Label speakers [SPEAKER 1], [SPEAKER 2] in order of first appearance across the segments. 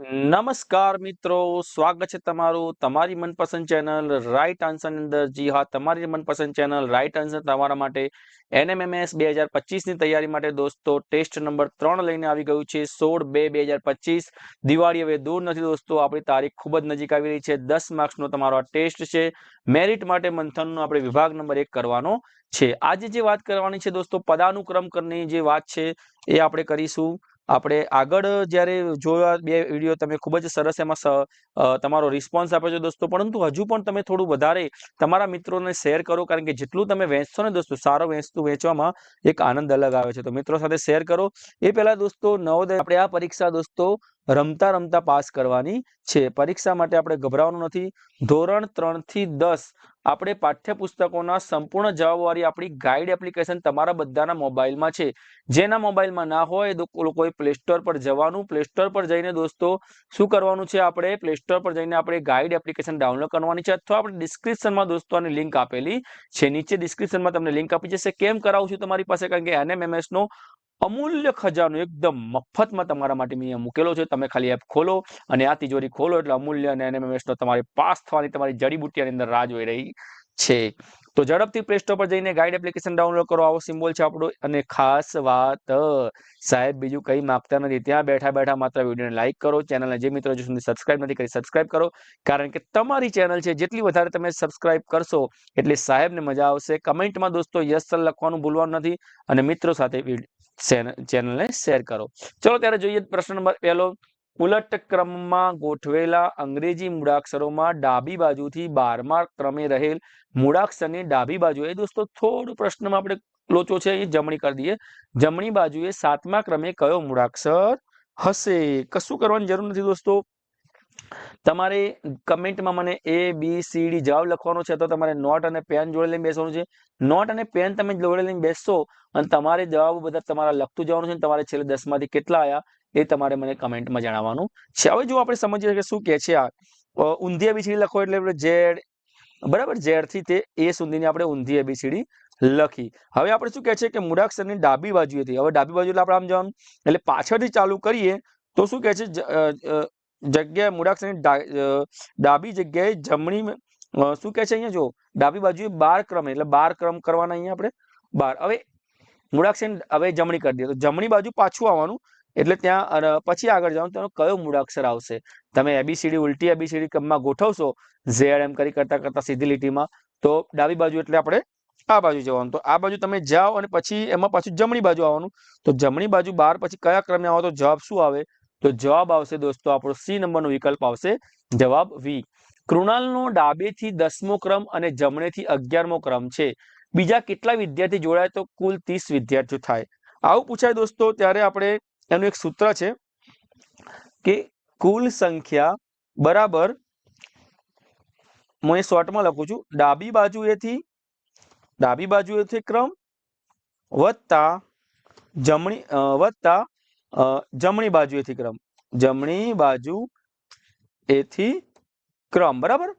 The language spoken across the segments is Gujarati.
[SPEAKER 1] નમસ્કાર મિત્રો, સ્વાગત છે તમારું તમારી મનપસંદ ચેનલ રાઈટ આન્સર અંદર. જી હા, તમારી મનપસંદ ચેનલ રાઈટ આન્સર તમારા માટે એનએમએમએસ બે હજાર પચીસની તૈયારી માટે દોસ્તો, ટેસ્ટ નંબર ત્રણ લઈને આવી ગયું છે. સોળ બે બે હજાર પચીસ. દિવાળી હવે દૂર નથી દોસ્તો, આપણી તારીખ ખૂબ જ નજીક આવી રહી છે. દસ માર્ક્સનો તમારો ટેસ્ટ છે. મેરિટ માટે મંથનનો આપણે વિભાગ નંબર એક કરવાનો છે. આજે જે વાત કરવાની છે દોસ્તો, પદાનુક્રમ કરની જે વાત છે એ આપણે કરીશું. આપણે આગળ જ્યારે જોયા બે વીડિયો તમે ખૂબ જ સરસ એમાં તમારો રિસ્પોન્સ આપ્યો છે દોસ્તો. પરંતુ હજુ પણ તમે થોડું વધારે તમારા મિત્રોને શેર કરો. કારણ કે જેટલું તમે વેચશો ને દોસ્તો, સારો વેચતું વેચવામાં એક આનંદ અલગ આવે છે. તો મિત્રો સાથે શેર કરો. એ પહેલાં દોસ્તો, નવોદય, આપણે આ પરીક્ષા દોસ્તો રમતા રમતા પાસ કરવાની છે. પરીક્ષા માટે આપણે ગભરાવાનું નથી. ધોરણ ત્રણથી દસ આપણે પાઠ્યપુસ્તકોના સંપૂર્ણ જવાબવાળી આપણી ગાઈડ એપ્લિકેશન તમારા બધાના મોબાઈલમાં છે. જેના મોબાઈલમાં ના હોય લોકોએ પ્લે સ્ટોર પર જવાનું. પ્લે સ્ટોર પર જઈને દોસ્તો, શું કરવાનું છે આપણે? પ્લે સ્ટોર પર જઈને આપણે ગાઈડ એપ્લિકેશન ડાઉનલોડ કરવાની છે અથવા આપણે ડિસ્ક્રિપ્શનમાં દોસ્તો આની લિંક આપેલી છે. નીચે ડિસ્ક્રિપ્શનમાં તમને લિંક આપી જશે. કેમ કરાવું છું તમારી પાસે? કારણ કે NMMS નો અમૂલ્ય ખજાનો એકદમ મફતમાં તમારા માટે મેં મૂકેલો છે. તમે ખાલી એપ ખોલો અને આ તિજોરી ખોલો એટલે અમૂલ્ય અને NMMS નો તમારે પાસ થવાની તમારી જડીબુટ્ટીની અંદર રાહ જોઈ રહી છે. તો ઝડપથી પ્લે સ્ટોર પર જઈને ગાઈડ એપ્લિકેશન ડાઉનલોડ કરો. આવો સિમ્બોલ છે આપણો અને ખાસ વાત, સાહેબ, બીજું કંઈ માંગતા નથી. ત્યાં બેઠા બેઠા માત્ર વિડીયોને લાઇક કરો. ચેનલને જે મિત્રો હજુ સુધી સબસ્ક્રાઇબ નથી કરી સબસ્ક્રાઇબ કરો. કારણ કે તમારી ચેનલ છે, જેટલી વધારે તમે સબસ્ક્રાઇબ કરશો એટલી સાહેબને મજા આવશે. કમેન્ટમાં દોસ્તો યસ સર લખવાનું ભૂલવાનું નથી. અને મિત્રો સાથે ચેનલને શેર કરો. ચલો ત્યારે જોઈએ પ્રશ્ન નંબર પહેલો. ઉલટ ક્રમમાં ગોઠવેલા અંગ્રેજી મૂળાક્ષરોમાં ડાબી બાજુથી બારમા ક્રમે રહેલ મૂળાક્ષરની ડાબી બાજુએ, દોસ્તો, થોડું પ્રશ્નમાં આપણે લોચો છે, એ જમણી કરી દઈએ. જમણી બાજુએ સાતમા ક્રમે કયો મૂળાક્ષર હશે? કશું કરવાની જરૂર નથી, દોસ્તો. તમારે કમેન્ટમાં મને એ બી સી ડી જવાબ લખવાનો છે, તો તમારે નોટ અને પેન જોડે લઈને બેસવાનું છે. નોટ અને પેન તમે જોડે લઈને બેસશો અને તમારે જવાબો બધા તમારા લખતું જવાનું છે તમારે છેલ્લે દસમાંથી કેટલા આવ્યા એ તમારે મને કમેન્ટમાં જણાવવાનું છે. હવે જો આપણે સમજીએ કે શું કે છે આ? ઊંધી એબીસીડી લખો એટલે ઝેડ, બરાબર? ઝેડથી તે એ સુધીની આપણે ઊંધી એબીસીડી લખી. હવે આપણે શું કહે છે કે મૂળાક્ષરની ડાબી બાજુએથી, હવે ડાબી બાજુ એટલે આપણે આમ જવાનું, એટલે પાછળથી ચાલુ કરીએ તો શું કહે છે? જગ્યાએ મૂળાક્ષરની ડાબી જગ્યાએ જમણી શું કહે છે અહીંયા? જો, ડાબી બાજુએ બાર ક્રમે, એટલે બાર ક્રમ કરવાના અહીંયા આપણે બાર. હવે મૂળાક્ષર હવે જમણી કરી દઈએ. તો જમણી બાજુ પાછું આવવાનું, એટલે ત્યાં પછી આગળ જવાનું, તેનો કયો મૂળાક્ષર આવશે? તમે એબીસીડી ઉલટી એબીસીડી ક્રમમાં ગોઠવશો ઝેડ એમ કરી કરતા કરતા સીધી લીટીમાં, તો ડાબી બાજુ એટલે આપણે આ બાજુ જવાનું. તો આ બાજુ તમે જાઓ અને પછી એમાં પાછું જમણી બાજુ આવવાનું. તો જમણી બાજુ બાર, પછી કયા ક્રમે આવો? તો જવાબ શું આવે? તો જવાબ આવશે દોસ્તો, આપણો સી નંબરનો વિકલ્પ આવશે. જવાબ વી કૃણાલનો ડાબેથી દસમો ક્રમ અને જમણેથી અગિયારમો ક્રમ છે. બીજા કેટલા વિદ્યાર્થી જોડાય? તો કુલ ત્રીસ વિદ્યાર્થીઓ થાય. આવું પૂછાય દોસ્તો, ત્યારે આપણે એનું એક સૂત્ર છે કે કુલ સંખ્યા બરાબર, હું એ શોર્ટમાં લખું છું, ડાબી બાજુએથી ડાબી બાજુએથી ક્રમ વત્તા જમણી વત્તા જમણી બાજુએથી ક્રમ. જમણી બાજુ એથી ક્રમ, બરાબર?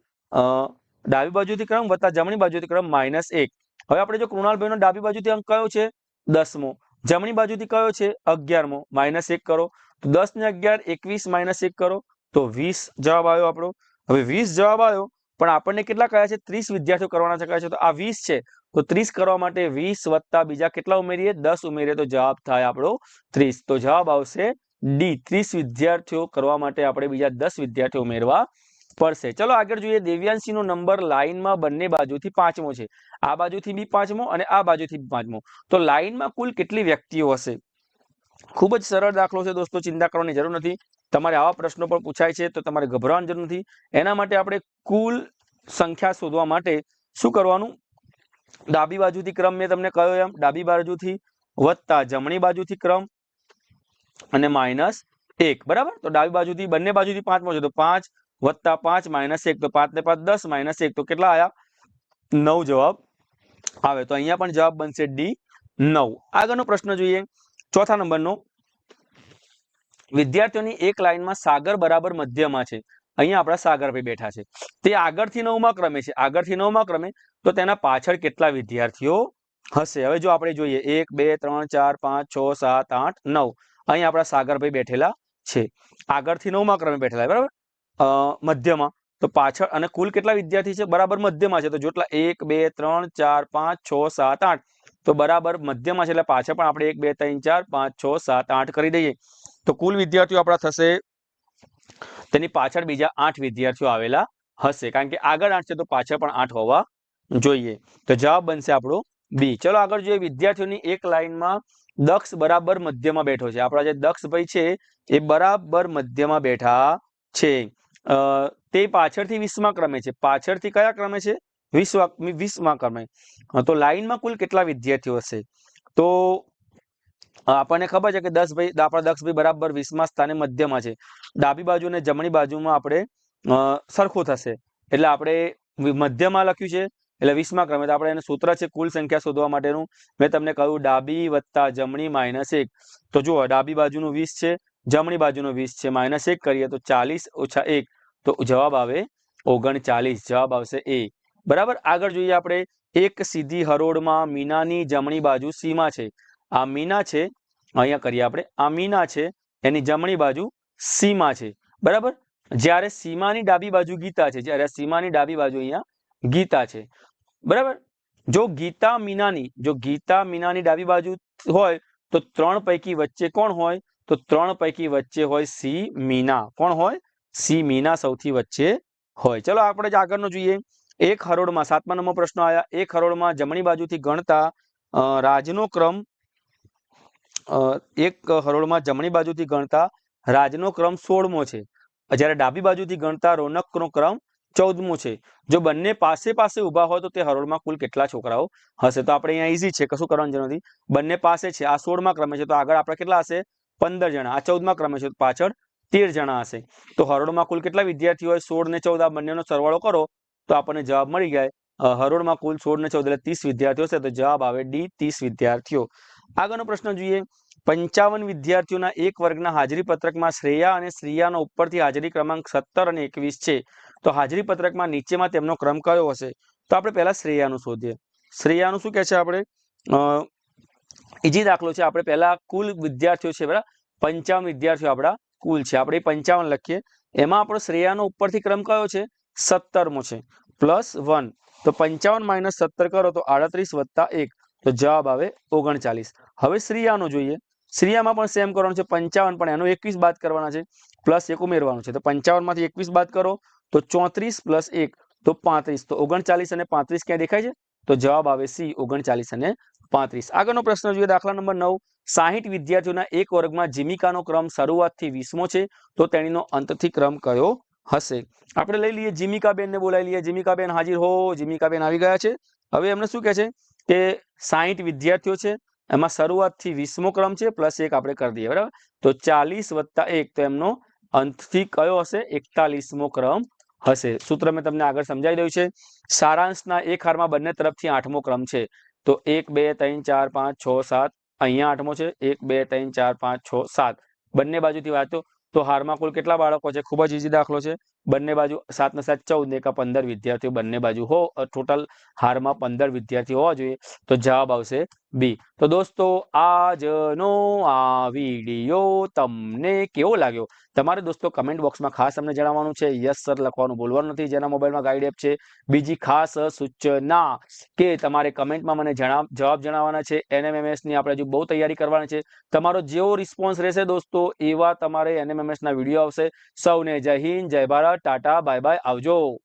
[SPEAKER 1] ડાબી બાજુથી ક્રમ વત્તા જમણી બાજુથી ક્રમ માઇનસ એક. હવે આપણે જો કૃણાલભાઈનો ડાબી બાજુથી અંક કયો છે? દસમો. જમણી બાજુથી કયો છે? અગિયારમો. માઇનસ એક કરો. તો દસ ને અગિયાર, એકવીસ માઇનસ એક કરો. તો વીસ જવાબ આવ્યો આપણો. હવે વીસ જવાબ આવ્યો, પણ આપણને કેટલા કયા છે? ત્રીસ વિદ્યાર્થીઓ કરવાના છે કયા છે? તો આ વીસ છે. તો ત્રીસ કરવા માટે વીસ વત્તા બીજા કેટલા ઉમેરીએ? દસ ઉમેરીએ તો જવાબ થાય આપણો ત્રીસ. તો જવાબ આવશે ડી. ત્રીસ વિદ્યાર્થીઓ કરવા માટે આપણે બીજા દસ વિદ્યાર્થીઓ ઉમેરવા પડશે. ચલો આગળ જોઈએ. દેવ્યાંશીનો નંબર લાઈનમાં બંને બાજુથી પાંચમો છે. આ બાજુથી બી પાંચમો અને આ બાજુથી પાંચમો. તો લાઈનમાં કુલ કેટલી વ્યક્તિઓ હશે? ખૂબ જ સરળ દાખલો છે દોસ્તો. ચિંતા કરવાની જરૂર નથી. તમારે આવા પ્રશ્નો પણ પૂછાય છે તો તમારે ગભરાવાની જરૂર નથી. એના માટે આપણે કુલ સંખ્યા શોધવા માટે શું કરવાનું? ડાબી બાજુથી ક્રમ મેં તમને કહ્યો એમ. ડાબી બાજુથી વત્તા, જમણી બાજુથી ક્રમ અને માઇનસ એક. બરાબર? તો ડાબી બાજુથી બંને બાજુથી પાંચ છે તો પાંચ વત્તા પાંચ માઇનસ એક. તો પાંચ ને પાંચ દસ, માઇનસ એક. તો કેટલા આયા? નવ જવાબ આવે. તો અહીંયા પણ જવાબ બનશે ડી નવ. આગળનો પ્રશ્ન જોઈએ. ચોથા નંબરનો. વિદ્યાર્થીઓની એક લાઈનમાં સાગર બરાબર મધ્યમાં છે. અહીંયા આપણા સાગરભાઈ બેઠા છે. તે આગળથી નવમા ક્રમે છે. આગળથી નવમા ક્રમે તો તેના પાછળ કેટલા વિદ્યાર્થીઓ હશે? હવે જો આપણે જોઈએ, એક, બે, ત્રણ, ચાર, પાંચ, છ, સાત, આઠ, નવ. અહીં આપણા સાગરભાઈ બેઠેલા છે. આગળથી નવમા ક્રમે બેઠેલા બરાબર? મધ્યમાં. તો પાછળ અને કુલ કેટલા વિદ્યાર્થી છે? બરાબર મધ્યમાં છે. તો જેટલા એક, બે, ત્રણ, ચાર, પાંચ, છ, સાત, આઠ. તો બરાબર મધ્યમાં છે એટલે પાછળ પણ આપણે એક, બે, ત્રણ, ચાર, પાંચ, છ, સાત, આઠ કરી દઈએ. તો કુલ વિદ્યાર્થીઓ આપણા થશે તેની પાછળ બીજા આઠ વિદ્યાર્થીઓ આવેલા હશે. કારણ કે આગળ આઠ છે તો પાછળ પણ આઠ હોવા જોઈએ. તો જવાબ બનશે આપણો બી. ચલો આગળ જોઈએ વિદ્યાર્થીઓની એક લાઈનમાં દક્ષ બરાબર મધ્યમાં બેઠો છે. આપણા જે દક્ષભાઈ છે એ બરાબર મધ્યમાં બેઠા છે. તે પાછળથી વીસમા ક્રમે છે. પાછળથી કયા ક્રમે છે? વીસમા વીસમા ક્રમે. તો લાઈનમાં કુલ કેટલા વિદ્યાર્થીઓ હશે? તો આપણને ખબર છે કે દસ ભાઈ, આપણા દક્ષ ભાઈ બરાબર વીસમાં સ્થાને મધ્યમાં છે. ડાબી બાજુ અને જમણી બાજુમાં આપણે સરખું થશે. એટલે આપણે મધ્યમાં લખ્યું છે, એટલે વીસમાં ક્રમે. તો આપણે એનું સૂત્ર છે, કુલ સંખ્યા શોધવા માટેનું. મેં તમને કહ્યું, ડાબી વત્તા જમણી માઇનસ એક. તો જુઓ, ડાબી બાજુનું વીસ છે, જમણી બાજુનું વીસ છે, માઇનસ એક કરીએ તો ચાલીસ ઓછા એક. તો જવાબ આવે ઓગણચાલીસ. જવાબ આવશે એ. બરાબર? આગળ જોઈએ આપણે. એક સીધી હરોળમાં મીનાની જમણી બાજુ સીમા છે. આ મીના છે, અહીંયા કરીએ આપણે. આ મીના છે, એની જમણી બાજુ સીમા છે. બરાબર? જ્યારે સીમાની ડાબી બાજુ ગીતા છે, જ્યારે સીમાની ડાબી બાજુ અહીંયા ગીતા છે. બરાબર? જો ગીતા મીનાની, જો ગીતા મીનાની ડાબી બાજુ હોય, તો ત્રણ પૈકી વચ્ચે કોણ હોય? તો ત્રણ પૈકી વચ્ચે હોય સી મીના. કોણ હોય? સી મીના સૌથી વચ્ચે હોય. ચલો આપણે જ આગળનો જોઈએ. એક હરોળમાં, સાતમા નંબર પ્રશ્ન આવ્યા એક હરોળમાં જમણી બાજુથી ગણતા રાજનો ક્રમ એક હરોળમાં જમણી બાજુથી ગણતા રાજનો ક્રમ સોળમો છે. જ્યારે ડાબી બાજુથી ગણતા રોનકનો ક્રમ ચૌદમો છે. જો બંને પાસે પાસે ઊભા હોય તો તે હરોળમાં કુલ કેટલા છોકરાઓ હશે? તો આપણે અહીંયા ઈઝી છે. કશું કરવાની જરૂર નથી. બંને પાસે છે. આ સોળમા ક્રમે છે. તો આગળ આપણે કેટલા હશે? પંદર જણા. આ ચૌદમા ક્રમે છે. પાછળ તેર જણા હશે. તો હરોળમાં કુલ કેટલા વિદ્યાર્થીઓ હોય? સોળ ને ચૌદ. આ બંનેનો સરવાળો કરો તો આપણને જવાબ મળી જાય. હરોળમાં કુલ સોળ ને ચૌદ એટલે ત્રીસ વિદ્યાર્થીઓ છે તો જવાબ આવે ડી, ત્રીસ વિદ્યાર્થીઓ. આગળનો પ્રશ્ન જોઈએ. પંચાવન વિદ્યાર્થીઓના એક વર્ગના હાજરી પત્રકમાં શ્રેયા અને શ્રેયાનો ઉપરથી હાજરી ક્રમાંક સત્તર અને એકવીસ છે. તો હાજરી પત્રકમાં નીચેમાં તેમનો ક્રમ કયો હશે? તો આપણે પહેલા શ્રેયાનું શોધીએ. શ્રેયાનું શું કહે છે આપણે? ઈજી દાખલો છે, આપણે પહેલા કુલ વિદ્યાર્થીઓ છે, બરાબર? પંચાવન વિદ્યાર્થીઓ આપણા કુલ છે. આપણે પંચાવન લખીએ. એમાં આપણો શ્રેયાનો ઉપરથી ક્રમ કયો છે? સત્તરમો છે. Plus one. તો પંચાવન માઇનસ સત્તર કરો તો આડત્રીસ વત્તા એક. તો જવાબ આવે ઓગણચાલીસ. હવે શ્રીયાનો જોઈએ. શ્રીયામાં પણ સેમ કરવાનું છે, પંચાવન, પણ એનો એકવીસ બાદ કરવાના છે પ્લસ એક ઉમેરવાનું છે. તો પંચાવનમાંથી એકવીસ બાદ કરો, તો ચોત્રીસ પ્લસ એક, તો પાંત્રીસ. તો ઓગણચાલીસ અને પાંત્રીસ ક્યાં દેખાય છે? તો જવાબ આવે સી, ઓગણચાલીસ અને પાંત્રીસ. આગળનો પ્રશ્ન જોઈએ, દાખલા નંબર નવ. સાહીઠ વિદ્યાર્થીઓના એક વર્ગમાં જીમિકાનો ક્રમ શરૂઆતથી વીસમો છે, તો તેણીનો અંતથી ક્રમ કયો હશે? આપણે લઈ લઈએ જીમિકાબેન ને બોલાવી લઈએ. જીમિકાબેન હાજર હો, જીમિકાબેન આવી ગયા છે. હવે એમને શું કહે છે? કે સાહીઠ વિદ્યાર્થીઓ છે, એમાં શરૂઆતથી વીસમો ક્રમ છે, પ્લસ એક આપણે કરી દઈએ, બરાબર? તો ચાલીસ વત્તા એક, તો એમનો અંતથી કયો હશે? એકતાલીસમો ક્રમ હશે. સૂત્ર મેં તમને આગળ સમજાવી દઉં છે. સારાંશના એક હારમાં બંને તરફથી આઠમો ક્રમ છે. તો એક, બે, ત્રણ, ચાર, પાંચ, છ, સાત, અહીંયા આઠમો છે. એક, બે, ત્રણ, ચાર, પાંચ, છ, સાત. બંને બાજુથી વાંચો. તો હારમાં કુલ કેટલા બાળકો છે? ખૂબ જ ઇઝી દાખલો છે. બંને બાજુ સાત ને સાત ચૌદ ને પંદર વિદ્યાર્થીઓ બંને બાજુ હો ટોટલ હારમાં પંદર વિદ્યાર્થીઓ હોવા જોઈએ. તો જવાબ આવશે બી. તો દોસ્તો, આજનો આ વીડિયો તમને કેવો લાગ્યો? તમારે દોસ્તો કમેન્ટ બોક્સમાં ખાસ અમને જણાવવાનું છે. યસ સર લખવાનું ભૂલવાનું નથી. જેના મોબાઈલમાં ગાઈડ એપ છે. બીજી ખાસ સૂચના કે તમારે કમેન્ટમાં મને જણાવ, જવાબ જણાવવાના છે. એનએમએમએસની આપણે હજુ બહુ તૈયારી કરવાની છે. તમારો જેવો રિસ્પોન્સ રહેશે દોસ્તો, એવા તમારે એનએમએમએસના વીડિયો આવશે. સૌને જય હિન્દ, જય ભારત. ટાટા બાય બાય આવજો.